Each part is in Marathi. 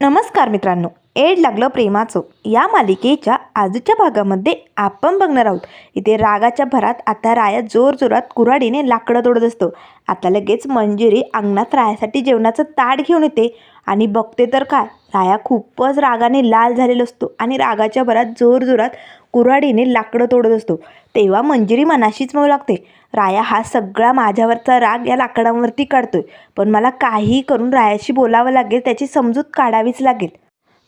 नमस्कार मित्रांनो एड लागलं प्रेमाचं. या मालिकेच्या आजच्या भागामध्ये आपण बघणार आहोत. इथे रागाच्या भरात आता राया जोरजोरात कुऱ्हाडीने लाकडं तोडत असतो. आता लगेच मंजिरी अंगणात रायासाठी जेवणाचं ताट घेऊन येते. आणि बघते तर काय राया खूपच रागाने लाल झालेला असतो आणि रागाच्या भरात जोरजोरात कुऱ्हाडीने लाकडं तोडत असतो. तेव्हा मंजिरी मनाशीच म्हणू लागते. राया हा सगळा माझ्यावरचा राग या लाकडांवरती काढतोय. पण मला काही करून रायाशी बोलावं लागेल त्याची समजूत काढावीच लागेल.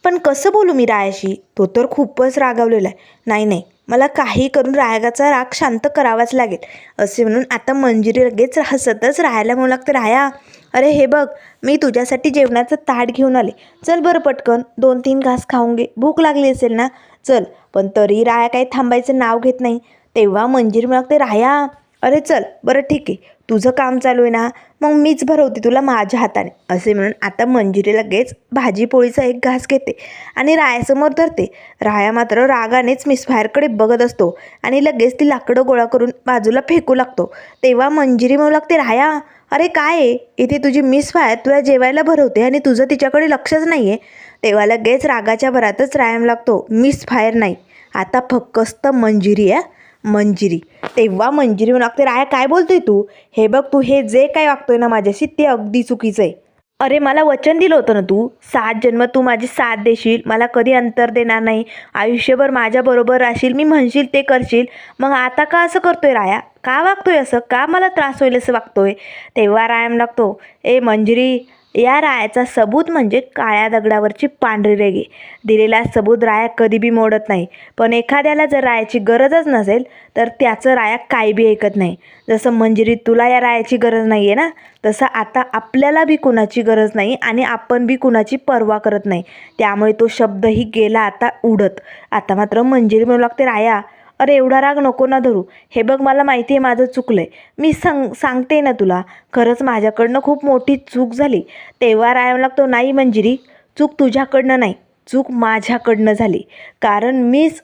पण कसं बोलू मी रायाशी? तो तर खूपच रागावलेला आहे. नाही नाही मला काही करून रागाचा राग शांत करावाच लागेल. असे म्हणून आता मंजिरी लगेच हसतच राहायला म्हणू लागते राया अरे हे बघ मी तुझ्यासाठी जेवणाचं ताट घेऊन आले. चल बरं पटकन दोन तीन घास खाऊन घे. भूक लागली असेल ना? चल. पण तरी राया काही थांबायचं नाव घेत नाही. तेव्हा मंजिरी म्हणू लागते राया अरे चल बरं ठीक आहे. तुझं काम चालू आहे ना मग मीच भरवते तुला माझ्या हाताने. असे म्हणून आता मंजिरी लगेच भाजी पोळीचा एक घास घेते आणि रायासमोर धरते. राया मात्र रागानेच मिसफायरकडे बघत असतो आणि लगेच ती लाकडं गोळा करून बाजूला फेकू लागतो. तेव्हा मंजिरी म्हणू लागते राया अरे काय आहे? इथे तुझी मिसफायर तुला जेवायला भरवते आणि तुझं तिच्याकडे लक्षच नाही आहे तेव्हा लगेच रागाच्या भरातच रायाम लागतो मिसफायर नाही. आता फक्कस्त मंजिरी आहे मंजिरी. तेव्हा मंजिरी म्हणू लागते राया काय बोलतोय तू? हे बघ तू हे जे काय वागतोय ना माझ्याशी ते अगदी चुकीचं आहे. अरे मला वचन दिलं होतं ना तू? सात जन्म तू माझी साथ देशील मला कधी अंतर देणार नाही. आयुष्यभर माझ्याबरोबर राहशील मी म्हणशील ते करशील. मग आता का असं करतोय राया? का वागतोय असं? का मला त्रास होईल असं वागतोय? तेव्हा रायाम लागतो ए मंजिरी या रायाचा सबूत म्हणजे काळ्या दगडावरची पांढरी रेगे दिलेला सबूत राया कधी बी मोडत नाही. पण एखाद्याला जर रायाची गरजच नसेल तर त्याचं राया काही बी ऐकत नाही. जसं मंजिरी तुला या रायाची गरज नाही आहे ना? तसं आता आपल्याला बी कुणाची गरज नाही आणि आपण बी कुणाची पर्वा करत नाही. त्यामुळे तो शब्दही गेला आता उडत. आता मात्र मंजिरी म्हणू लागते राया अरे एवढा राग नको ना धरू. हे बघ मला माहिती आहे माझं चुकलं आहे मी सांग सांगते ना तुला. खरंच माझ्याकडनं खूप मोठी चूक झाली. तेव्हा राया लागतो. नाही मंजिरी. चूक तुझ्याकडनं नाही. चूक माझ्याकडनं झाली. कारण मीच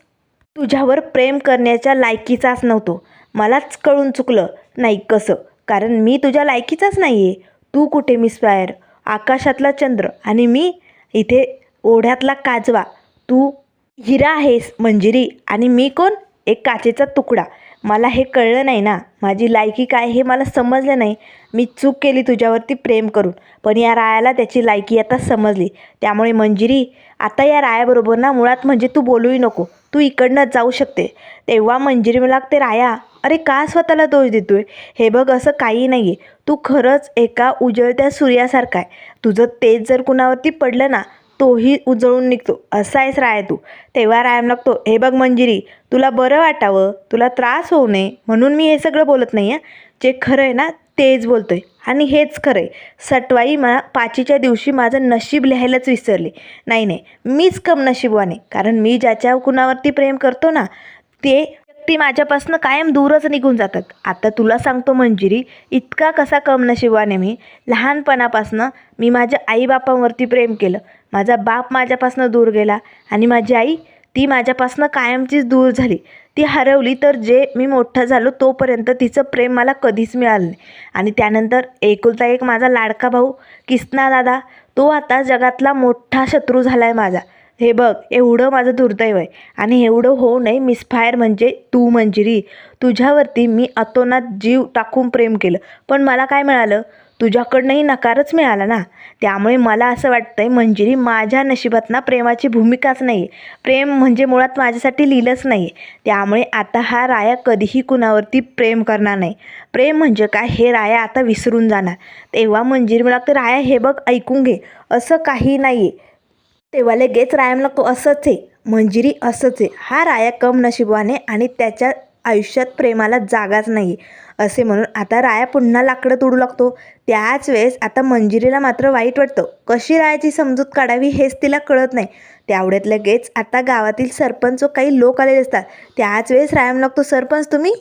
तुझ्यावर प्रेम करण्याच्या लायकीचाच नव्हतो. मलाच कळून चुकलं. नाही कसं? कारण मी तुझ्या लायकीचाच नाही आहे तू कुठे मिसफायर आकाशातला चंद्र. आणि मी इथे ओढ्यातला काजवा. तू हिरा आहेस मंजिरी. आणि मी कोण? एक काचेचा तुकडा. मला हे कळलं नाही ना. माझी लायकी काय हे मला समजलं नाही. मी चूक केली तुझ्यावरती प्रेम करून. पण या रायाला त्याची लायकी आता समजली. त्यामुळे मंजिरी आता या रायाबरोबर ना मुळात म्हणजे तू बोलूही नको. तू इकडनं जाऊ शकते. तेव्हा मंजिरी मला लागते राया अरे का स्वतःला दोष देतोय? हे बघ असं काही नाही आहे तू खरंच एका उजळत्या सूर्यासारखा आहे. तुझं तेज जर कुणावरती पडलं ना तोही उजळून निघतो. असा आहेस राय तू. तेव्हा रायम लागतो हे बघ मंजिरी तुला बरं वाटावं तुला त्रास होऊ नये म्हणून मी हे सगळं बोलत नाही आहे जे खरं आहे ना तेच बोलतोय. आणि हेच खरं आहे. सटवाई मा पाचीच्या दिवशी माझं नशीब लिहायलाच विसरले. नाही नाही मीच कम नशीबवाने. कारण मी ज्याच्या कुणावरती प्रेम करतो ना ते ती माझ्यापासून कायम दूरच निघून जातात. आता तुला सांगतो मंजिरी इतका कसा कम नशिबाने मी लहानपणापासून मी माझ्या आईबापांवरती प्रेम केलं. माझा बाप माझ्यापासनं दूर गेला आणि माझी आई ती माझ्यापासनं कायमचीच दूर झाली. ती हरवली तर जे मी मोठं झालो तोपर्यंत तिचं प्रेम मला कधीच मिळालं नाही. आणि त्यानंतर एकुलता एक माझा लाडका भाऊ किसना दादा तो आता जगातला मोठा शत्रू झाला आहे माझा. हे बघ एवढं माझं दुर्दैव आहे. आणि एवढं होऊ नये मिसफायर म्हणजे तू मंजिरी. तुझ्यावरती मी अतोनात जीव टाकून प्रेम केलं. पण मला काय मिळालं? तुझ्याकडनंही नकारच मिळाला ना? त्यामुळे मला असं वाटतं आहे मंजिरी माझ्या नशिबात ना प्रेमाची भूमिकाच नाही. आहे प्रेम म्हणजे मुळात माझ्यासाठी लिहिलंच नाही. आहे त्यामुळे आता हा राया कधीही कुणावरती प्रेम करणार नाही. प्रेम म्हणजे काय हे राया आता विसरून जाणार. तेव्हा मंजिरी मला तर राया हे बघ ऐकून घे. असं काही नाही आहे तेव्हा लगेच राया लागतो असंच आहे. मंजिरी असंच आहे. हा राया कम नशिबाने आणि त्याच्या आयुष्यात प्रेमाला जागाच नाही असे म्हणून आता राया पुन्हा लाकडं तुडू लागतो. त्याच वेळेस आता मंजिरीला मात्र वाईट वाटतं. कशी रायाची समजूत काढावी हेच तिला कळत नाही. त्यावढ्यात लगेच आता गावातील सरपंच व काही लोक आलेले असतात. त्याच वेळेस रायाम लागतो सरपंच तुम्ही?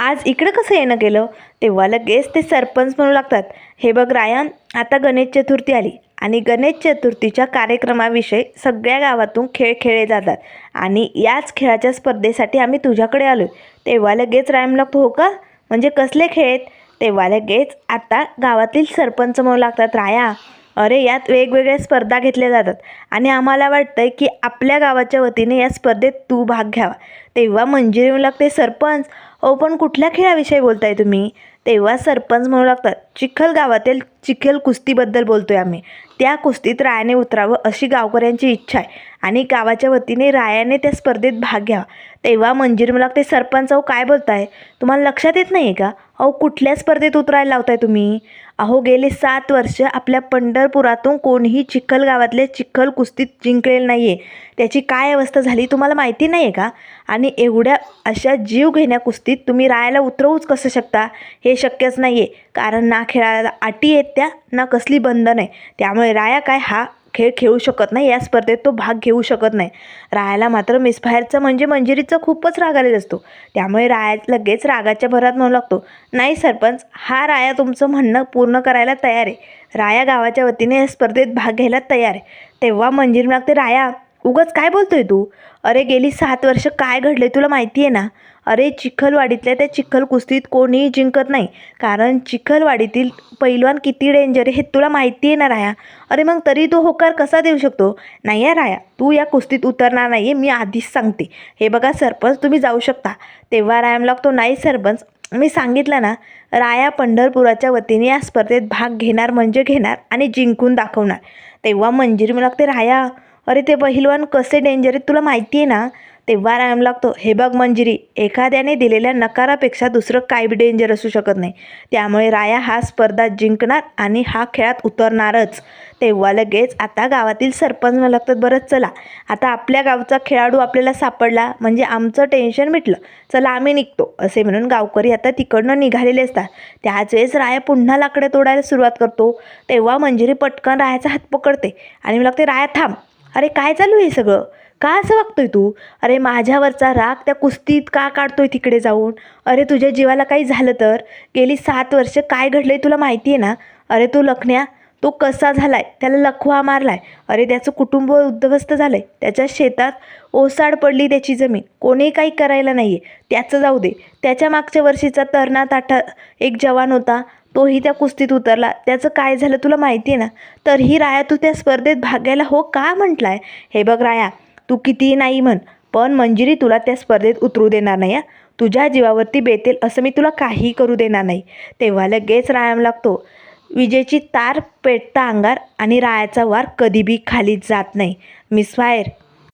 आज इकडं कसं येणं केलं तेव्हा लगेच ते सरपंच म्हणू लागतात. हे बघ रायन आता गणेश चतुर्थी आली. आणि गणेश चतुर्थीच्या कार्यक्रमाविषयी सगळ्या गावातून खेळ खेळले जातात. आणि याच खेळाच्या स्पर्धेसाठी आम्ही तुझ्याकडे आलो तेव्हा लगेच रायम लागतो हो का? म्हणजे कसले खेळ आहेत तेव्हा लगेच आता गावातील सरपंच म्हणू लागतात राया अरे यात वेगवेगळ्या स्पर्धा घेतल्या जातात. आणि आम्हाला वाटतं की आपल्या गावाच्या वतीने या स्पर्धेत तू भाग घ्यावा. तेव्हा मंजिरी येऊ लागते सरपंच अहो पण कुठल्या खेळाविषयी बोलताय तुम्ही? तेव्हा सरपंच म्हणू लागतात चिखल गावातील चिखल कुस्तीबद्दल बोलतो आहे आम्ही. त्या कुस्तीत रायाने उतरावं अशी गावकऱ्यांची इच्छा आहे आणि गावाच्या वतीने रायाने त्या स्पर्धेत भाग घ्यावा. तेव्हा मंजिरी मला लागते सरपंच अहो काय बोलताय? तुम्हाला लक्षात येत नाही आहे का? अहो कुठल्या स्पर्धेत उतरायला लावताय तुम्ही? अहो गेले सात वर्ष आपल्या पंढरपुरातून कोणीही चिखल गावातले चिखल कुस्तीत जिंकलेलं नाही आहे त्याची काय अवस्था झाली तुम्हाला माहिती नाही आहे का? आणि एवढ्या अशा जीव घेण्या कुस्तीत तुम्ही रायाला उतरवूच कसं शकता? हे शक्यच नाही आहे कारण ना खेळायला अटी आहेत त्या ना कसली बंधन आहे. त्यामुळे राया काय हा खेळ खेळू शकत नाही या स्पर्धेत तो भाग घेऊ शकत नाही. रायाला मात्र मिसफायरचं म्हणजे मंजिरीचा खूपच राग आलेला असतो. त्यामुळे राया लगेच रागाच्या भरात म्हणू लागतो. नाही सरपंच हा राया तुमचं म्हणणं पूर्ण करायला तयार आहे. राया गावाच्या वतीने या स्पर्धेत भाग घ्यायला तयार आहे. तेव्हा मंजिरी लागते राया उगाच काय बोलतोय तू? अरे गेली सात वर्ष काय घडले तुला माहिती आहे ना? अरे चिखलवाडीतल्या त्या चिखल कुस्तीत कोणीही जिंकत नाही. कारण चिखलवाडीतील पैलवान किती डेंजर आहे हे तुला माहिती आहे ना राया? अरे मग तरी तो होकार कसा देऊ शकतो? नाही आहे राया. तू या कुस्तीत उतरणार नाही आहे मी आधीच सांगते. हे बघा सरपंच तुम्ही जाऊ शकता. तेव्हा रायाम लागतो नाही सरपंच मी सांगितलं ना राया पंढरपुराच्या वतीने या स्पर्धेत भाग घेणार म्हणजे घेणार आणि जिंकून दाखवणार. तेव्हा मंजिरी मला लागते राया अरे ते पहिलवान कसे डेंजर आहेत तुला माहिती आहे ना? तेव्हा राम लागतो. हे बघ मंजिरी एखाद्याने दिलेल्या नकारापेक्षा दुसरं काय बी डेंजर असू शकत नाही. त्यामुळे राया हा स्पर्धा जिंकणार आणि हा खेळात उतरणारच. तेव्हा लगेच आता गावातील सरपंच मला लागतात बरंच चला. आता आपल्या गावचा खेळाडू आपल्याला सापडला म्हणजे आमचं टेन्शन मिटलं. चला आम्ही निघतो असे म्हणून गावकरी आता तिकडनं निघालेले असतात. त्याच वेळेस राया पुन्हा लाकडे तोडायला सुरुवात करतो. तेव्हा मंजिरी पटकन रायाचा हात पकडते आणि मला लागते राया थांब. अरे काय चालू आहे हे सगळं? का असं वागतोय तू? अरे माझ्यावरचा राग त्या कुस्तीत का काढतोय तिकडे जाऊन? अरे तुझ्या जीवाला काही झालं तर? गेली सात वर्ष काय घडलं आहे तुला माहिती आहे ना? अरे तू लखण्या तो कसा झालाय? त्याला लखवा मारलाय. अरे त्याचं कुटुंब उद्ध्वस्त आहे त्याच्या शेतात ओसाड पडली त्याची जमीन. कोणी काही करायला नाही आहे त्याचं जाऊ दे. त्याच्या मागच्या वर्षीचा तरणा ताठा एक जवान होता. तोही त्या कुस्तीत उतरला. त्याचं काय झालं तुला माहिती आहे ना तरीही राया तू त्या स्पर्धेत भाग घ्यायला हो का म्हटलाय? हे बघ राया तू कितीही नाही म्हण पण मंजिरी तुला त्या स्पर्धेत उतरू देणार नाही तुझ्या जीवावरती बेतेल असं मी तुला काही करू देणार नाही. तेव्हा लगेच रायाम लागतो. विजेची तार पेटता अंगार आणि रायाचा वार कधी बी खाली जात नाही. Misfire.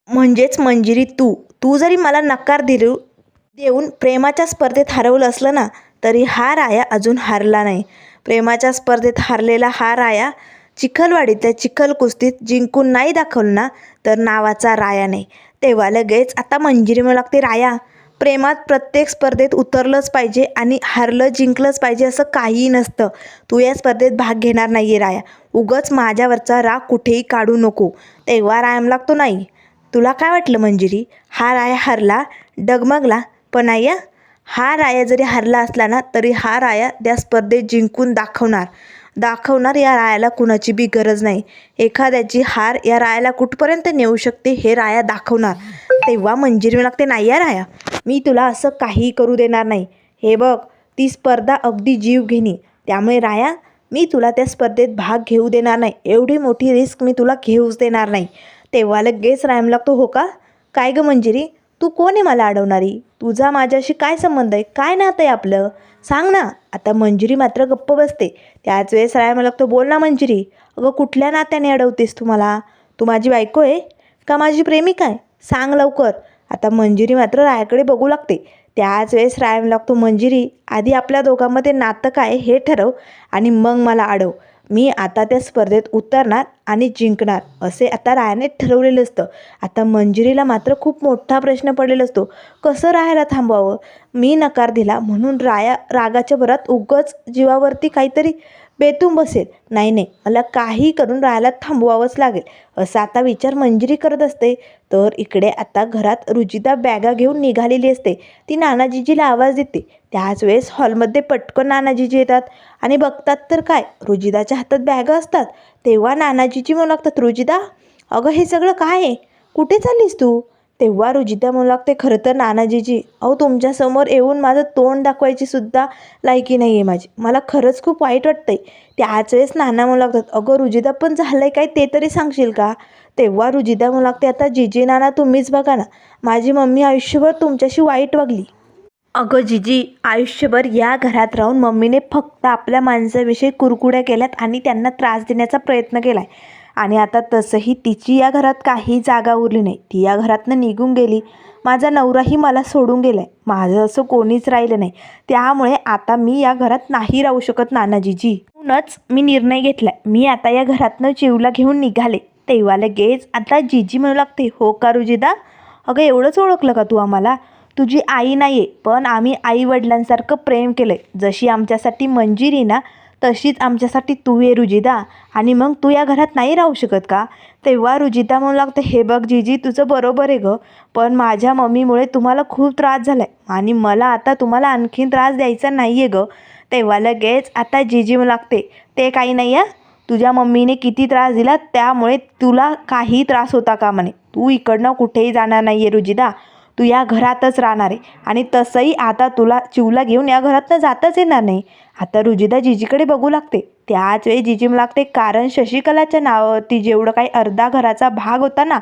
म्हणजेच मंजिरी तू. तू जरी मला नकार दिलू देऊन प्रेमाच्या स्पर्धेत हरवलं असलं ना तरी हा राया अजून हारला नाही. प्रेमाच्या स्पर्धेत हारलेला हा राया चिखलवाडीतल्या चिखल कुस्तीत जिंकून नाही दाखवलं ना तर नावाचा राया नाही. तेव्हा लगेच आता मंजिरी म्हणू लागते राया प्रेमात प्रत्येक स्पर्धेत उतरलंच पाहिजे आणि हारलं जिंकलंच पाहिजे असं काहीही नसतं. तू या स्पर्धेत भाग घेणार नाही आहे राया. उगच माझ्यावरचा राग कुठेही काढू नको. तेव्हा रायाम लागतो नाही तुला काय वाटलं मंजिरी? हा राया हरला डगमगला. पण नाही हा राया जरी हरला असला ना तरी हा राया त्या स्पर्धेत जिंकून दाखवणार. दाखवणार या रायाला कुणाची बी गरज नाही. एखाद्याची हार या रायाला कुठपर्यंत नेऊ शकते हे राया दाखवणार. तेव्हा मंजिरी लागते नाही या राया मी तुला असं काही करू देणार नाही. हे बघ ती स्पर्धा अगदी जीव घेणी. त्यामुळे राया मी तुला त्या स्पर्धेत भाग घेऊ देणार नाही. एवढी मोठी रिस्क मी तुला घेऊच देणार नाही. तेव्हा लगेच रायम लागतो हो का? काय गं मंजिरी? तू कोण आहे मला अडवणारी? तुझा माझ्याशी काय संबंध आहे? काय नातं आहे आपलं? सांग ना. आता मंजिरी मात्र गप्प बसते. त्याच वेळेस राय मला लागतो बोल ना मंजिरी. अगं कुठल्या नात्याने अडवतेस तू मला? तू माझी बायको आहे का माझी प्रेमिका आहे? सांग लवकर. आता मंजिरी मात्र रायाकडे बघू लागते. त्याच वेळेस रायम लागतो मंजिरी आधी आपल्या दोघांमध्ये नातं काय हे ठरव आणि मग मला अडव. मी आता त्या स्पर्धेत उतरणार आणि जिंकणार असे आता रायाने ठरवलेलं असतं. आता मंजिरीला मात्र खूप मोठा प्रश्न पडलेला असतो. कसं राहायला थांबवावं? मी नकार दिला म्हणून राया रागाच्या भरात उगच जीवावरती काहीतरी बेतून बसेल. नाही नाही मला काही करून राहायला थांबवावंच लागेल. असा आता विचार मंजिरी करत असते. तर इकडे आता घरात रुजिता बॅगा घेऊन निघालेली असते. ती नानाजीजीला आवाज देते. त्याच वेळेस हॉलमध्ये पटकन नानाजीजी येतात. आणि बघतात तर काय रुजिदाच्या हातात बॅगा असतात. तेव्हा नानाजीजी म्हणू लागतात रुजिदा अगं हे सगळं काय आहे? कुठे चाललीस तू? तेव्हा रुजिता म्हणू लागते खरं तर नानाजीजी अहो तुमच्यासमोर येऊन माझं तोंड दाखवायची सुद्धा लायकी नाही आहे माझी. मला खरंच खूप वाईट वाटतंय. त्याच वेळेस नाना म्हणू लागतात अगं रुजिता पण झालं आहे काय ते तरी सांगशील का? तेव्हा रुजिता म्हणू लागते आता जीजी नाना तुम्हीच बघा ना. माझी मम्मी आयुष्यभर तुमच्याशी वाईट वागली. अगं जिजी आयुष्यभर या घरात राहून मम्मीने फक्त आपल्या माणसाविषयी कुरकुड्या केल्यात आणि त्यांना त्रास देण्याचा प्रयत्न केला आहे आणि आता तसंही तिची या घरात काही जागा उरली नाही. ती या घरातनं निघून गेली. माझा नवराही मला सोडून गेला आहे माझं असं कोणीच राहिलं नाही. त्यामुळे आता मी या घरात नाही राहू शकत नानाजीजी. म्हणूनच मी निर्णय घेतला मी आता या घरातनं जीवला घेऊन निघाले. तेव्हा लगेच आता जीजी म्हणू लागते. हो का रुजिदा? अगं एवढंच ओळखलं का तू आम्हाला? तुझी आई नाही आहे पण आम्ही आई वडिलांसारखं प्रेम केलं आहे जशी आमच्यासाठी मंजिरी ना तशीच आमच्यासाठी तू आहे रुजिदा आणि मग तू या घरात नाही राहू शकत का? तेव्हा रुजिता म्हणू लागतं हे बघ जीजी तुझं बरोबर आहे गं पण माझ्या मम्मीमुळे तुम्हाला खूप त्रास झाला आहे आणि मला आता तुम्हाला आणखीन त्रास द्यायचा नाही आहे गं. तेव्हा लगेच आता जीजी म्हणू लागते ते काही नाही आहे तुझ्या मम्मीने किती त्रास दिला त्यामुळे तुला काही त्रास होता का म्हणे? तू इकडनं कुठेही जाणार नाही आहे रुजिदा तू या घरातच राहणार आहे. आणि तसंही आता तुला चिवला घेऊन या घरातनं जाताच येणार नाही. आता रुजिदा जिजीकडे बघू लागते. त्याच वेळी जिजी लागते कारण शशिकलाच्या नावावरती जेवढं काही अर्धा घराचा भाग होता ना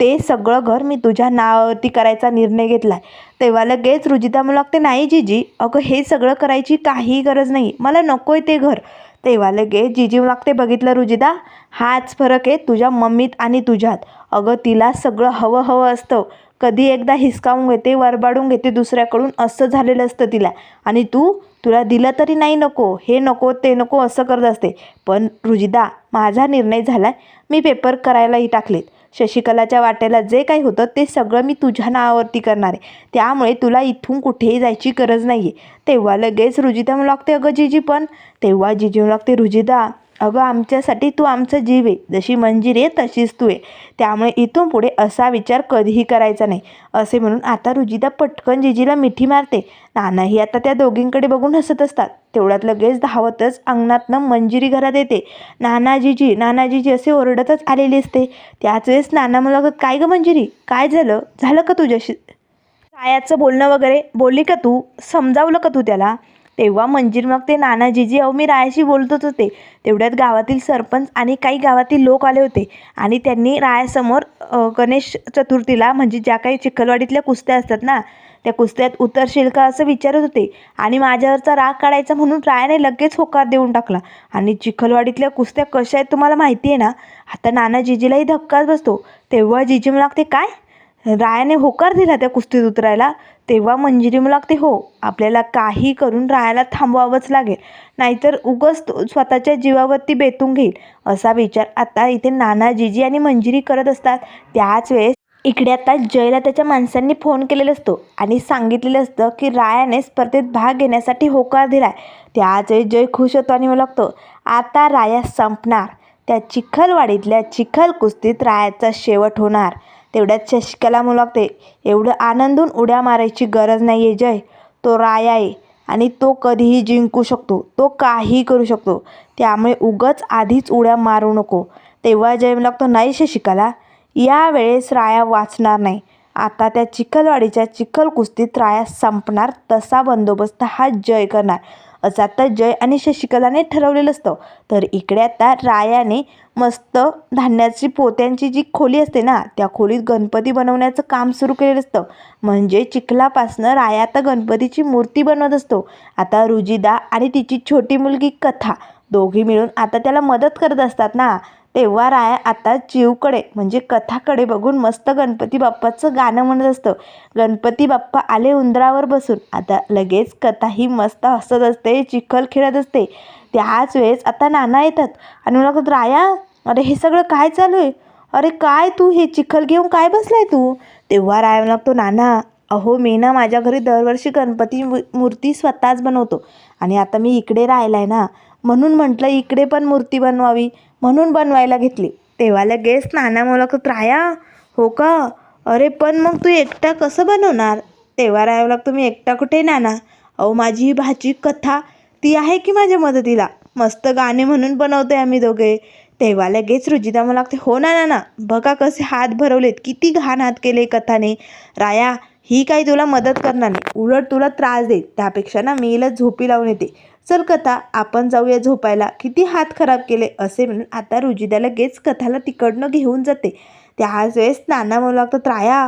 ते सगळं घर मी तुझ्या नावावरती करायचा निर्णय घेतला आहे तेव्हा लगेच रुजिता मला लागते नाही जीजी अगं हे सगळं करायची काही गरज नाही. मला नको आहे ते घर. तेव्हा लगेच जिजी लागते बघितलं रुजिदा हाच फरक आहे तुझ्या मम्मीत आणि तुझ्यात. अगं तिला सगळं हवं हवं असतं. कधी एकदा हिसकावून घेते वरबाडून घेते दुसऱ्याकडून असं झालेलं असतं तिला. आणि तू तुला दिलं तरी नाही नको हे नको ते नको असं करत असते. पण रुजिदा माझा निर्णय झाला मी पेपर करायलाही टाकलेत. शशिकलाच्या वाट्याला जे काही होतं ते सगळं मी तुझ्या नावावरती करणार आहे. त्यामुळे तुला इथून कुठेही जायची गरज नाही आहे तेव्हा लगेच रुजिदा म्हणू लागते अगं जिजी पण? तेव्हा जिजी म्हणू लागते रुजिदा अगं आमच्यासाठी तू आमचा जीव आहे. जशी मंजिरी आहे तशीच तू आहे. त्यामुळे इथून पुढे असा विचार कधीही करायचा नाही. असे म्हणून आता रुजिता पटकन जिजीला मिठी मारते. नानाही आता त्या दोघींकडे बघून हसत असतात. तेवढ्यात लगेच धावतच अंगणातनं मंजिरी घरात येते. नानाजीजी नानाजीजी असे ओरडतच आलेली असते. त्याच वेळेस नाना मला काय गं मंजिरी? काय झालं? झालं का तुझ्याशी? कायाचं बोलणं वगैरे बोलली का तू? समजावलं का तू त्याला? तेव्हा मंजीर मग ते नानाजीजी अहो मी रायाशी बोलतच होते. तेवढ्यात गावातील सरपंच आणि काही गावातील लोक आले होते. आणि त्यांनी रायासमोर गणेश चतुर्थीला म्हणजे ज्या काही चिखलवाडीतल्या कुस्त्या असतात ना त्या कुस्त्यात उतरशील का असं विचारत होते. आणि माझ्यावरचा राग काढायचा म्हणून रायाने लगेच होकार देऊन टाकला. आणि चिखलवाडीतल्या कुस्त्या कशा आहेत तुम्हाला माहिती आहे ना? आता नाना जिजीलाही धक्काच बसतो. तेव्हा जिजी मला लागते काय? रायाने होकार दिला त्या कुस्तीत उतरायला. तेव्हा मंजिरी लागते हो आपल्याला काही करून रायाला थांबवावंच लागेल. नाहीतर उगच तो स्वतःच्या जीवावरती बेतून घेईल. असा विचार आता इथे नानाजीजी आणि मंजिरी करत असतात. त्याच वेळेस इकडे आता जयला त्याच्या माणसांनी फोन केलेला असतो आणि सांगितलेलं असतं की रायाने स्पर्धेत भाग घेण्यासाठी होकार दिला आहे त्याच वेळेस जय खुश होतो आणि मला लागतो आता राया संपणार. त्या चिखलवाडीतल्या चिखल कुस्तीत रायाचा शेवट होणार. तेवढ्यात शशिकला म्हणू एवढं आनंदून उड्या मारायची गरज नाही आहे जय. तो राया आहे आणि तो कधीही जिंकू शकतो तो काही करू शकतो. त्यामुळे उगच आधीच उड्या मारू नको. तेव्हा जय लागतो नाही शशिकला यावेळेस राया वाचणार नाही. आता त्या चिखलवाडीच्या चिखल कुस्तीत राया संपणार तसा बंदोबस्त हा जय करणार. असं आता जय आणि शशिकलाने ठरवलेलं असतं. तर इकडे आता रायाने मस्त धान्याची पोत्यांची जी खोली असते ना त्या खोलीत गणपती बनवण्याचं काम सुरू केलेलं असतं. म्हणजे चिखलापासनं राया आता गणपतीची मूर्ती बनवत असतो. आता रुजिदा आणि तिची छोटी मुलगी कथा दोघी मिळून आता त्याला मदत करत असतात ना. तेव्हा राया आता जीवकडे म्हणजे कथाकडे बघून मस्त गणपती बाप्पाचं गाणं म्हणत असतं. गणपती बाप्पा आले उंदरावर बसून. आता लगेच कथा ही मस्त हसत असते चिखल खेळत असते. त्याच वेळेस आता नाना येतात. आणि मला म्हणतात, राया अरे हे सगळं काय चालू आहे? अरे काय तू हे चिखल घेऊन काय बसलाय तू? तेव्हा राया म्हणू लागतो नाना अहो मी ना माझ्या घरी दरवर्षी गणपती मू- मूर्ती स्वतःच बनवतो. आणि आता मी इकडे राहिला आहे ना म्हणून म्हटलं इकडे पण मूर्ती बनवावी. म्हणून बनवायला घेतली. तेव्हा लगेच नाना मुलाखत राया हो का? अरे पण मग तू एकटा कसं बनवणार? तेव्हा राहावं लागतं मी एकटा कुठे नाना? अहो माझी ही भाची कथा ती आहे की माझ्या मदतीला? मस्त गाणे म्हणून बनवते आम्ही दोघे. तेव्हा लगेच रुजिता मला लागते हो ना ना ना बघा कसे हात भरवलेत किती घाण हात केले कथाने. राया ही काही तुला मदत करणार नाही. उलट तुला त्रास देईल. त्यापेक्षा ना मी हिला झोपी लावून येते. चल कथा आपण जाऊया झोपायला. किती हात खराब केले असे म्हणून आता रुजिदा लगेच कथाला तिकडनं घेऊन जाते. त्याच वेळेस नाना म्हणू लागतात राया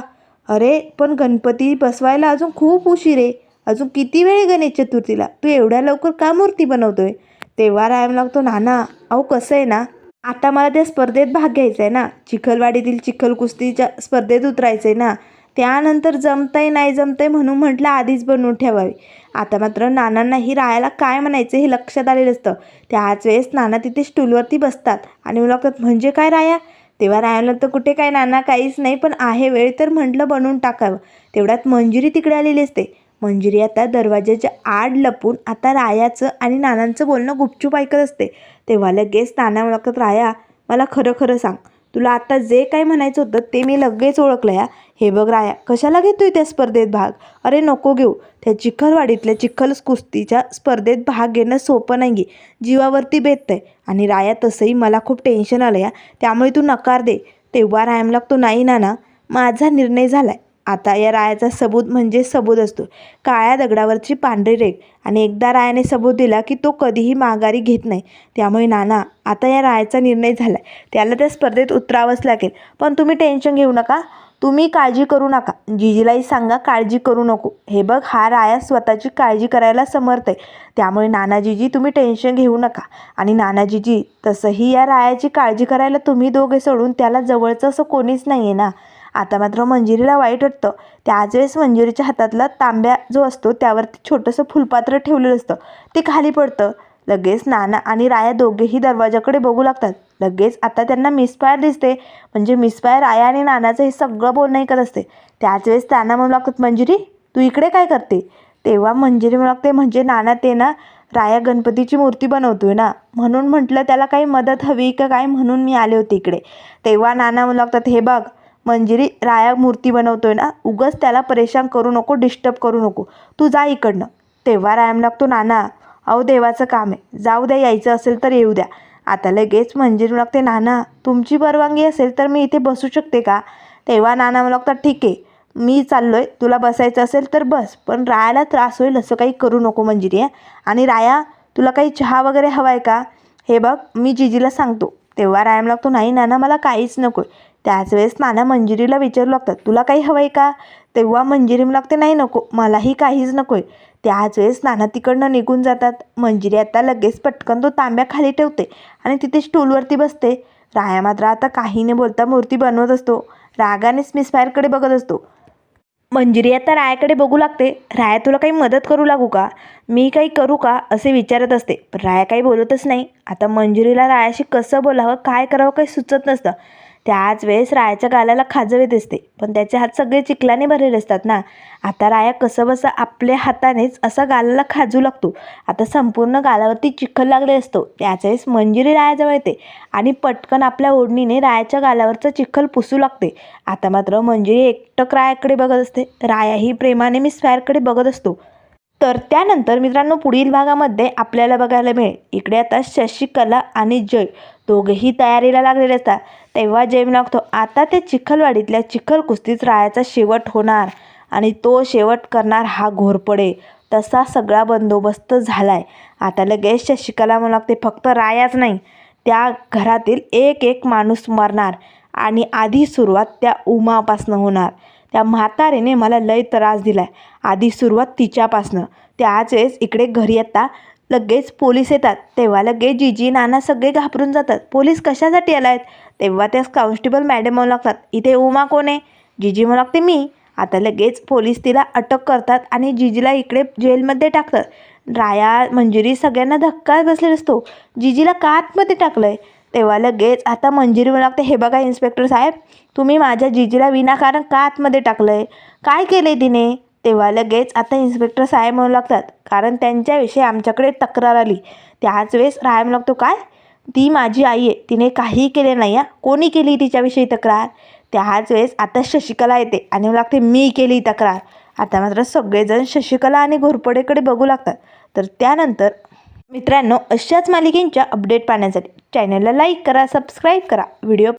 अरे पण गणपती बसवायला अजून खूप उशीर आहे. अजून किती वेळ गणेश चतुर्थीला? तू एवढ्या लवकर का मूर्ती बनवतोय? तेव्हा रायम लागतो नाना अहो कसं आहे ना आता मला त्या स्पर्धेत भाग घ्यायचा आहे ना. चिखलवाडीतील चिखल कुस्तीच्या स्पर्धेत उतरायचं आहे ना. त्यानंतर जमतंय नाही जमतंय म्हणून म्हटलं आधीच बनवून ठेवावी. आता मात्र नानांनाही रायाला काय म्हणायचं हे लक्षात आलेलं असतं. त्याच वेळेस नाना तिथे स्टूलवरती बसतात. आणि मुलाखत म्हणजे काय राया? तेव्हा रायाला तर कुठे काय नाना? काहीच नाही पण आहे वेळ तर म्हटलं बनवून टाकावं. तेवढ्यात मंजुरी तिकडे आलेली असते. मंजुरी आता दरवाज्याच्या आड लपून आता रायाचं आणि नानांचं बोलणं गुपचूप ऐकत असते. तेव्हा लगेच नाना मुलाखत राया मला खरं खरं सांग. तुला आता जे काय म्हणायचं होतं ते मी लगेच ओळखलं या. हे बघ राया कशाला घेतोय त्या स्पर्धेत भाग? अरे नको घेऊ. त्या चिखलवाडीतल्या चिखल कुस्तीच्या स्पर्धेत भाग घेणं सोपं नाही जीवावरती बेततंय. आणि राया तसंही मला खूप टेन्शन आलं या त्यामुळे तू नकार दे. तेव्हा रायाम लागतो नाही नाना माझा निर्णय झाला आहे आता या रायाचा सबूत म्हणजे सबूत असतो. काळ्या दगडावरची पांढरी रेग आणि एकदा रायाने सबूत दिला की तो कधीही माघारी घेत नाही. त्यामुळे नाना आता या रायाचा निर्णय झाला त्याला त्या स्पर्धेत उतरावंच लागेल. पण तुम्ही टेन्शन घेऊ नका. तुम्ही काळजी करू नका. जिजीलाही सांगा काळजी करू नको. हे बघ हा राया स्वतःची काळजी करायला समर्थ आहे. त्यामुळे नानाजीजी तुम्ही टेन्शन घेऊ नका. आणि नानाजीजी तसंही या रायाची काळजी करायला तुम्ही दोघे सोडून त्याला जवळचं असं कोणीच नाही आहे ना? आता मात्र मंजिरीला वाईट वाटतं. त्याच वेळेस मंजिरीच्या हातातला तांब्या जो असतो त्यावरती छोटंसं फुलपात्र ठेवलेलं असतं. ते खाली पडतं. लगेच नाना आणि राया दोघेही दरवाजाकडे बघू लागतात. लगेच आता त्यांना मिसफायर दिसते. म्हणजे मिसफायर राया आणि नानाचं हे सगळं बोलणं ऐकत असते. त्याच वेळेस त्यांना म्हणू लागतात मंजिरी तू इकडे काय करते? तेव्हा मंजिरी म्हणू लागते म्हणजे नाना ते ना राया गणपतीची मूर्ती बनवतोय ना. म्हणून म्हटलं त्याला काही मदत हवी का काय म्हणून मी आले होते इकडे. तेव्हा नाना म्हणू लागतात हे बघ मंजिरी राया मूर्ती बनवतोय ना. उगच त्याला परेशान करू नको डिस्टर्ब करू नको. तू जा इकडनं. तेव्हा रायाम लागतो नाना अहो देवाचं काम आहे. जाऊ द्या यायचं असेल तर येऊ द्या. आता लगेच मंजिरी लागते नाना तुमची परवानगी असेल तर मी इथे बसू शकते का? तेव्हा नाना मला लागतात ठीक आहे. मी चाललो आहे तुला बसायचं असेल तर बस. पण रायाला त्रास होईल असं काही करू नको मंजिरी आहे आणि राया तुला काही चहा वगैरे हवा आहे का? हे बघ मी जिजीला सांगतो. तेव्हा रायाम लागतो नाही नाना मला काहीच नको त्याच वेळेस नाना मंजिरीला विचारू लागतात तुला काही हवं आहे का? तेव्हा मंजिरी लागते नाही नको. मलाही काहीच नको आहे त्याच वेळेस नाना तिकडनं निघून जातात. मंजिरी आता लगेच पटकन तो तांब्या खाली ठेवते आणि तिथे स्टूलवरती बसते. राया मात्र आता काही न बोलता मूर्ती बनवत असतो. रागानेच मिसफायरकडे बघत असतो. मंजिरी आता रायाकडे बघू लागते. राया तुला काही मदत करू लागू का? मी काही करू का? असे विचारत असते. पण राया काही बोलतच नाही. आता मंजिरीला रायाशी कसं बोलावं काय करावं काही सुचत नसतं. त्याच वेळेस रायाच्या गालाला खाजवीत असते पण त्याचे हात सगळे चिखलाने भरलेले असतात ना. आता राया कसं बसं आपल्या हातानेच असा गालाला खाजू लागतो. आता संपूर्ण गालावरती चिखल लागले असतो. त्याच वेळेस मंजिरी रायाजवळ येते. आणि पटकन आपल्या ओढणीने रायाच्या गालावरचा चिखल पुसू लागते. आता मात्र मंजिरी एकटक रायाकडे बघत असते. रायाही प्रेमाने मी स्वॅरकडे बघत असतो. तर त्यानंतर मित्रांनो पुढील भागामध्ये आपल्याला बघायला मिळेल. इकडे आता शशिकला आणि जय दोघेही तयारीला लागलेले असतात. तेव्हा जय लागतो. आता ते चिखलवाडीतल्या चिखल कुस्तीच रायाचा शेवट होणार आणि तो शेवट करणार हा घोरपडे. तसा सगळा बंदोबस्त झालाय. आता लगेच शशिकला म्हणू लागते फक्त रायाच नाही त्या घरातील एक एक माणूस मरणार आणि आधी सुरुवात त्या उमापासनं होणार. त्या म्हातारेने मला लय त्रास दिलाय. आधी सुरुवात तिच्यापासनं. त्याच वेळेस इकडे घरी येता लगेच पोलीस येतात. तेव्हा लगेच जिजी नाना सगळे घाबरून जातात. पोलीस कशासाठी आला आहेत तेव्हा त्या कॉन्स्टेबल मॅडम म्हणू लागतात इथे उमा कोण आहे? जिजी म्हणू लागते मी. आता लगेच पोलीस तिला अटक करतात आणि जिजीला इकडे जेलमध्ये टाकतात. राया मंजुरी सगळ्यांना धक्का बसलेला असतो. जिजीला का आतमध्ये टाकलं आहे तेव्हा लगेच आता मंजिरी म्हणू लागते हे बघा इन्स्पेक्टर साहेब तुम्ही माझ्या जिजीला विनाकारण का आतमध्ये टाकलं आहे काय केलं आहे तिने? तेव्हा लगेच आता इन्स्पेक्टर साहेब म्हणू लागतात कारण त्यांच्याविषयी आमच्याकडे तक्रार आली. त्याच वेळेस राय म्हणू लागतो काय? ती माझी आई आहे तिने काहीही केले नाही आहे कोणी केली तिच्याविषयी तक्रार? त्याच वेळेस आता शशिकला येते आणि म्हणू लागते मी केली तक्रार. आता मात्र सगळेजण शशिकला आणि घोरपडेकडे बघू लागतात. तर त्यानंतर मित्रांनो अशाच मालिकेंच्या अपडेट पाहण्यासाठी चॅनलला लाईक करा सबस्क्राईब करा. व्हिडिओ